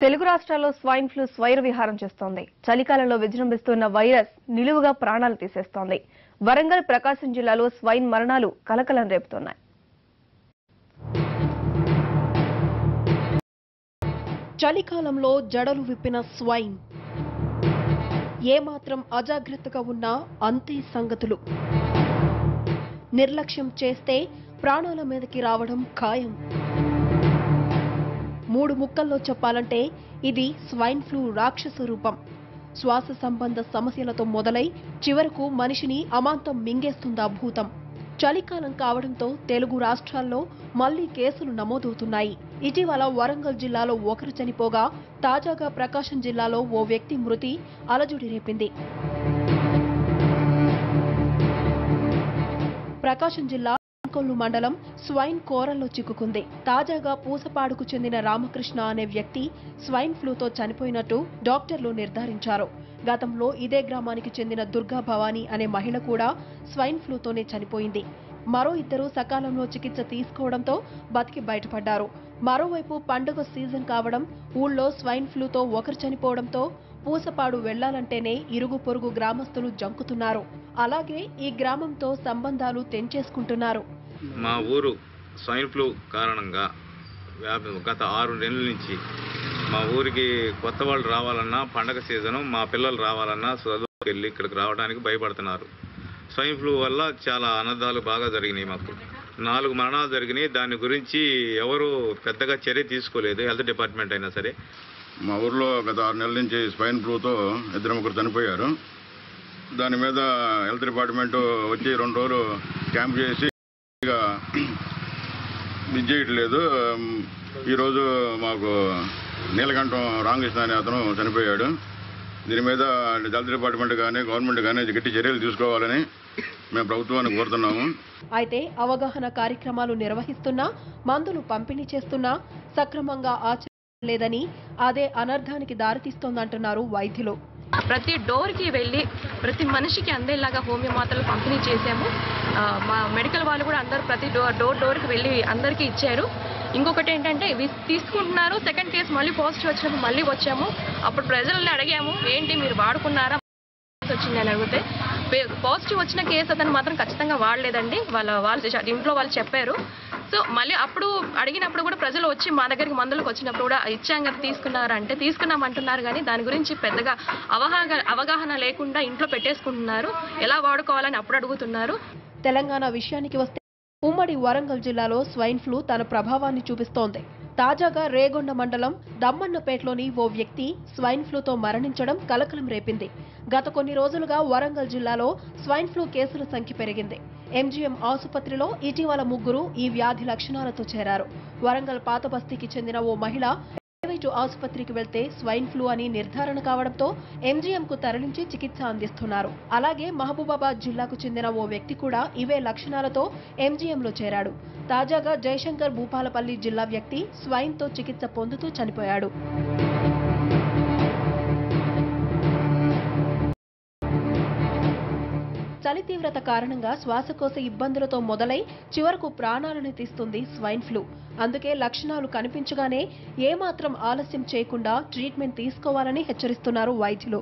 తెలుగు రాష్ట్రాల్లో swine flu స్వైర విహారం చేస్తోంది. చలికాలంలో విజృంభిస్తున్న వైరస్ నిలువుగా ప్రాణాలు తీసేస్తోంది. వరంగల్ ప్రకాశం జిల్లాలో స్వైన్ మరణాలు కలకలం రేపుతున్నాయి. చలికాలంలో జడలు విప్పిన స్వైన్. ఏమాత్రం అజాగ్రత్తగా ఉన్నా అంతే సంగతులు. నిర్లక్ష్యం చేస్తే ప్రాణాల మీదకి రావడం ఖాయం. మూడు ముక్కల్లో చెప్పాలంటే ఇది స్వైన్ ఫ్లూ రాక్షస రూపం. శ్వాస సంబంధ సమస్యలతో మొదలై చివరకు మనిషిని అమాంతం మింగేస్తుందా భూతం. చలికాలం కావడంతో తెలుగు రాష్ట్రాల్లో మళ్ళీ కేసులు నమోదవుతున్నాయి. ఇటీవల వరంగల్ జిల్లాలో ఒకరు చనిపోగా తాజాగా ప్రకాశం జిల్లాలో ఓ వ్యక్తి మృతి అలజడి రేపింది. ప్రకాశం జిల్లా కొల్లు మండలం స్వైన్ కోరల్లో చిక్కుకుంది. తాజాగా పూసపాడుకు చెందిన రామకృష్ణ అనే వ్యక్తి స్వైన్ ఫ్లూతో చనిపోయినట్టు డాక్టర్లు నిర్ధారించారు. గతంలో ఇదే గ్రామానికి చెందిన దుర్గా భవానీ అనే మహిళ కూడా స్వైన్ ఫ్లూతోనే చనిపోయింది. మరో ఇద్దరు సకాలంలో చికిత్స తీసుకోవడంతో బతికి బయటపడ్డారు. మరోవైపు పండుగ సీజన్ కావడం ఊళ్ళో స్వైన్ ఫ్లూతో ఒకరు చనిపోవడంతో పూసపాడు వెళ్ళాలంటేనే ఇరుగు పొరుగు గ్రామస్తులు జంకుతున్నారు. అలాగే ఈ గ్రామంతో సంబంధాలు తెంచేసుకుంటున్నారు. మా ఊరు స్వైన్ ఫ్లూ కారణంగా వ్యాపి గత ఆరు నెలల నుంచి మా ఊరికి కొత్త వాళ్ళు రావాలన్నా పండగ సీజను మా పిల్లలు రావాలన్నా చదువుకి వెళ్ళి ఇక్కడికి రావడానికి భయపడుతున్నారు. స్వైన్ ఫ్లూ వల్ల చాలా అనర్థాలు బాగా జరిగినాయి మాకు. నాలుగు మరణాలు జరిగినాయి. దాని గురించి ఎవరు పెద్దగా చర్య తీసుకోలేదు హెల్త్ డిపార్ట్మెంట్ అయినా సరే. మా ఊర్లో గత ఆరు నెలల నుంచి స్వైన్ ఫ్లూతో ఇద్దరు ముగ్గురు చనిపోయారు. దాని మీద హెల్త్ డిపార్ట్మెంట్ వచ్చి రెండు రోజులు క్యాంప్ చేసి ఇది చేయట్లేదు. ఈరోజు మాకు నీలకంఠం రామకృష్ణ అనే అతను చనిపోయాడు. దీని మీద హెల్త్ డిపార్ట్మెంట్ కానీ గవర్నమెంట్ కానీ గట్టి చర్యలు తీసుకోవాలని మేము ప్రభుత్వాన్ని కోరుతున్నాము. అయితే అవగాహన కార్యక్రమాలు నిర్వహిస్తున్నా మందులు పంపిణీ చేస్తున్నా సక్రమంగా ఆచరించలేదని అదే అనర్థానికి దారితీస్తోందంటున్నారు వైద్యులు. ప్రతి డోర్కి వెళ్ళి ప్రతి మనిషికి అందేలాగా హోమియో మాత్రలు పంపిణీ చేసాము మా మెడికల్ వాళ్ళు కూడా అందరూ ప్రతి డోర్ డోర్ డోర్కి వెళ్ళి అందరికీ ఇచ్చారు. ఇంకొకటి ఏంటంటే ఇవి తీసుకుంటున్నారు. సెకండ్ కేసు మళ్ళీ పాజిటివ్ వచ్చినప్పుడు మళ్ళీ వచ్చాము. అప్పుడు ప్రజల్ని అడిగాము ఏంటి మీరు వాడుకున్నారా? వచ్చింది అని అడిగితే పాజిటివ్ వచ్చిన కేసు అతను మాత్రం ఖచ్చితంగా వాడలేదండి. వాళ్ళ వాళ్ళు ఇంట్లో వాళ్ళు చెప్పారు. సో మళ్ళీ అప్పుడు అడిగినప్పుడు కూడా ప్రజలు వచ్చి మా దగ్గరికి మందులకు వచ్చినప్పుడు కూడా ఇచ్చాం కదా తీసుకున్నారా అంటే తీసుకున్నాం అంటున్నారు కానీ దాని గురించి పెద్దగా అవగాహన అవగాహన లేకుండా ఇంట్లో పెట్టేసుకుంటున్నారు. ఎలా వాడుకోవాలని అప్పుడు అడుగుతున్నారు. తెలంగాణ విషయానికి వస్తే ఉమ్మడి వరంగల్ జిల్లాలో స్వైన్ ఫ్లూ తన ప్రభావాన్ని చూపిస్తోంది. తాజాగా రేగొండ మండలం దమ్మన్నపేటలోని ఓ వ్యక్తి స్వైన్ ఫ్లూతో మరణించడం కలకలం రేపింది. గత కొన్ని రోజులుగా వరంగల్ జిల్లాలో స్వైన్ ఫ్లూ కేసుల సంఖ్య పెరిగింది. ఎంజీఎం ఆసుపత్రిలో ఇటీవల ముగ్గురు ఈ వ్యాధి లక్షణాలతో చేరారు. వరంగల్ పాత బస్తీకి చెందిన ఓ మహిళ ప్రైవేటు ఆసుపత్రికి వెళ్తే స్వైన్ ఫ్లూ అని నిర్ధారణ కావడంతో ఎంజీఎం కు తరలించి చికిత్స అందిస్తున్నారు. అలాగే మహబూబాబాద్ జిల్లాకు చెందిన ఓ వ్యక్తి కూడా ఇవే లక్షణాలతో ఎంజీఎం లో చేరాడు. తాజాగా జయశంకర్ భూపాలపల్లి జిల్లా వ్యక్తి స్వైన్తో చికిత్స పొందుతూ చనిపోయాడు. చలి తీవ్రత కారణంగా శ్వాసకోశ ఇబ్బందులతో మొదలై చివరకు ప్రాణాలను తీస్తుంది స్వైన్ ఫ్లూ. అందుకే లక్షణాలు కనిపించగానే ఏమాత్రం ఆలస్యం చేయకుండా ట్రీట్మెంట్ తీసుకోవాలని హెచ్చరిస్తున్నారు వైద్యులు.